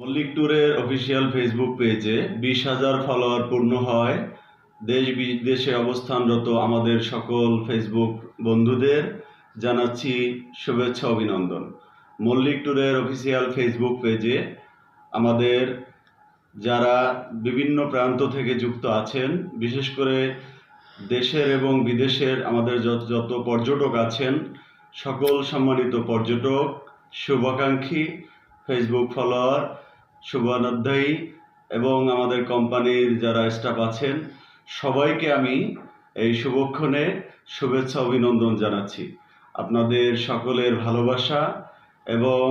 মল্লিক ট্যুরের official Facebook পেজে বিশ হাজার ফলোয়ার পূর্ণ হয়। দেশ বিদেশে অবস্থানরত আমাদের সকল ফেসবুক বন্ধুদের জানাচ্ছি শুভেচ্ছা, অভিনন্দন। মল্লিক ট্যুরের অফিসিয়াল ফেসবুক পেজে আমাদের যারা বিভিন্ন প্রান্ত থেকে যুক্ত আছেন, বিশেষ করে দেশের এবং বিদেশের আমাদের যত যত পর্যটক আছেন, সকল সম্মানিত পর্যটক, শুভাকাঙ্ক্ষী ফেসবুক ফলোয়ার শুভানুধ্যায়ী এবং আমাদের কোম্পানির যারা স্টাফ আছেন, সবাইকে আমি এই শুভক্ষণে শুভেচ্ছা অভিনন্দন জানাচ্ছি। আপনাদের সকলের ভালোবাসা এবং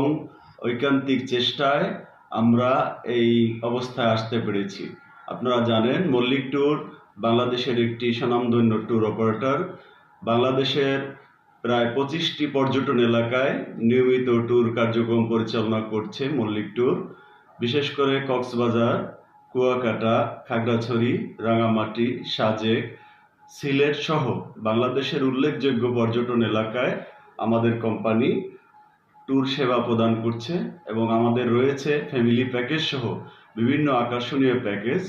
ঐকান্তিক চেষ্টায় আমরা এই অবস্থায় আসতে পেরেছি। আপনারা জানেন, মল্লিক ট্যুর বাংলাদেশের একটি স্বনামধন্য ট্যুর অপারেটর। বাংলাদেশের প্রায় পঁচিশটি পর্যটন এলাকায় নিয়মিত ট্যুর কার্যক্রম পরিচালনা করছে মল্লিক ট্যুর। বিশেষ করে কক্সবাজার, কুয়াকাটা, খাগড়াছড়ি রাঙামাটি সাজেক, সিলেট সহ বাংলাদেশের উল্লেখযোগ্য পর্যটন এলাকায় আমাদের কোম্পানি ট্যুর সেবা প্রদান করছে এবং আমাদের রয়েছে ফ্যামিলি প্যাকেজ সহ বিভিন্ন আকর্ষণীয় প্যাকেজ।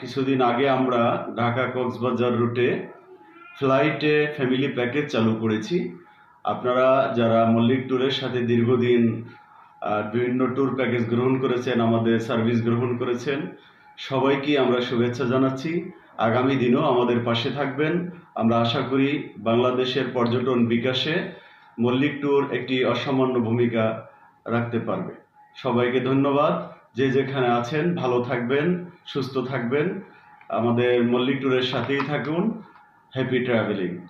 কিছুদিন আগে আমরা ঢাকা কক্সবাজার রুটে ফ্লাইটে ফ্যামিলি প্যাকেজ চালু করেছি। আপনারা যারা মল্লিক ট্যুরের সাথে দীর্ঘদিন আহ, বিভিন্ন ট্যুর প্যাকেজ গ্রহণ করেছেন আমাদের সার্ভিস গ্রহণ করেছেন। সবাইকে আমরা শুভেচ্ছা জানাচ্ছি। আগামী দিনও আমাদের পাশে থাকবেন। আমরা আশা করি বাংলাদেশের পর্যটন বিকাশে মল্লিক ট্যুর একটি অসামান্য ভূমিকা রাখতে পারবে। সবাইকে ধন্যবাদ। যে যেখানে আছেন ভালো থাকবেন সুস্থ থাকবেন। আমাদের মল্লিক ট্যুরের সাথেই থাকুন। Happy travelling